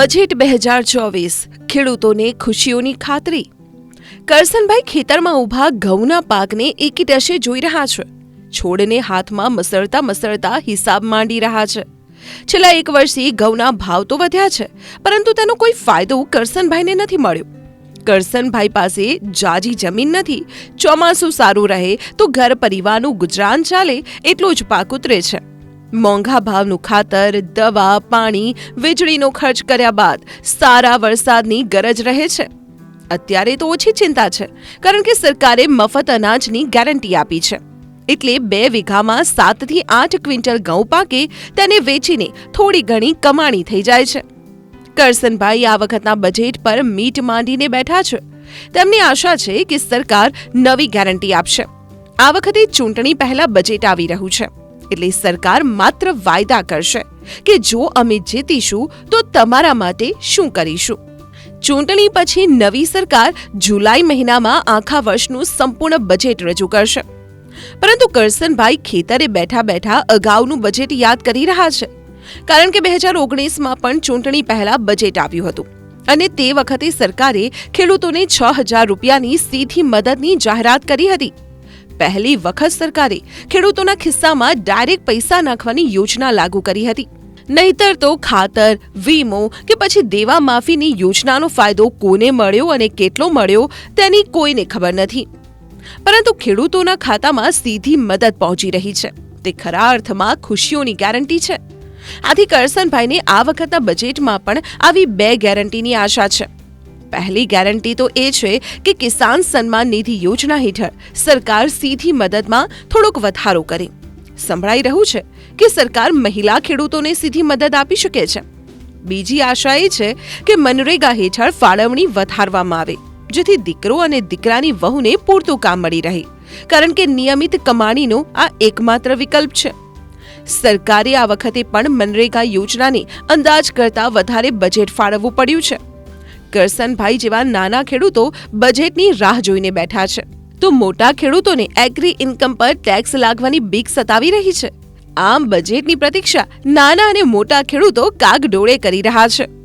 Budget બે હજાર ચોવીસ. ખેડૂતોને ખુશીઓની ખાતરી. કરસનભાઈ ખેતરમાં ઊભા ઘઉંના પાકને એકી ટશે જોઈ રહ્યા છે. છોડને હાથમાં મસળતા મસળતા હિસાબ માંડી રહ્યા છે. છેલ્લા એક વર્ષથી ઘઉંના ભાવ તો વધ્યા છે, પરંતુ તેનો કોઈ ફાયદો કરસનભાઈને નથી મળ્યો. કરસનભાઈ પાસે જાજી જમીન નથી, ચોમાસું સારું રહે તો ઘર પરિવારનું ગુજરાન ચાલે એટલો જ પાક ઉતરે છે. મોંઘા ભાવનું ખાતર, દવા, પાણી, વીજળીનો ખર્ચ કર્યા બાદ સારા વરસાદની ગરજ રહે છે. અત્યારે તો ઓછી ચિંતા છે, કારણ કે સરકારે મફત અનાજની ગેરંટી આપી છે. એટલે બે વીઘામાં સાતથી આઠ ક્વિન્ટલ ઘઉં પાકે તેને વેચીને થોડી ઘણી કમાણી થઈ જાય છે. કરસનભાઈ આ વખતના બજેટ પર મીટ માંડીને બેઠા છે. તેમની આશા છે કે સરકાર નવી ગેરંટી આપશે. આ વખતે ચૂંટણી પહેલા બજેટ આવી રહ્યું છે. એટલે સરકાર માત્ર વાયદા કરશે કે જો અમે જીતીશું, તો તમારા માટે શું કરીશું? ચૂંટણી પછી નવી સરકાર જુલાઈ મહિનામાં આખા વર્ષનું સંપૂર્ણ બજેટ રજૂ કરશે. પરંતુ કરસનભાઈ ખેતરે બેઠા બેઠા અગાઉનું બજેટ યાદ કરી રહ્યા છે. કારણ કે બે હજાર ઓગણીસમાં પણ ચૂંટણી પહેલા બજેટ આવ્યું હતું. અને તે વખતે સરકારે ખેડૂતોને છ હજાર રૂપિયાની સીધી મદદની જાહેરાત કરી હતી. પહેલી વખત સરકારે ખેડૂતોના ખિસ્સામાં ડાયરેક્ટ પૈસા નાખવાની યોજના લાગુ કરી હતી. નહીતર તો ખાતર, વીમો કે પછી દેવા માફીની યોજનાનો ફાયદો કોને મળ્યો અને કેટલો મળ્યો તેની કોઈને ખબર નથી. પરંતુ ખેડૂતોના ખાતામાં સીધી મદદ પહોંચી રહી છે. તે ખરા અર્થમાં ખુશીઓની ગેરંટી છે. આથી કરસનભાઈને આ વખતના બજેટમાં પણ આવી બે ગેરંટીની આશા છે. પહેલી ગેરંટી તો એ છે કે કિસાન સન્માન નિધિ યોજના હેઠળ સરકાર સીધી મદદમાં થોડોક વધારો કરે. સંભળાઈ રહ્યું છે કે સરકાર મહિલા ખેડૂતોને સીધી મદદ આપી શકે છે. બીજી આશા એ છે કે મનરેગા હેઠળ ફાળવણી વધારવામાં આવે, જેથી દીકરો અને દીકરાની વહુને પૂરતું કામ મળી રહે, કારણ કે નિયમિત કમાણીનો આ એકમાત્ર વિકલ્પ છે. સરકારે આ વખતે પણ મનરેગા યોજનાને અંદાજ કરતા વધારે બજેટ ફાળવવું પડ્યું છે. કરસનભાઈ જેવા નાના ખેડૂતો બજેટની રાહ જોઈને બેઠા છે. તો મોટા ખેડૂતોને એગ્રી ઇન્કમ પર ટેક્સ લાગવાની બીક સતાવી રહી છે. આમ બજેટની પ્રતીક્ષા નાના અને મોટા ખેડૂતો કાગડોળે કરી રહ્યા છે.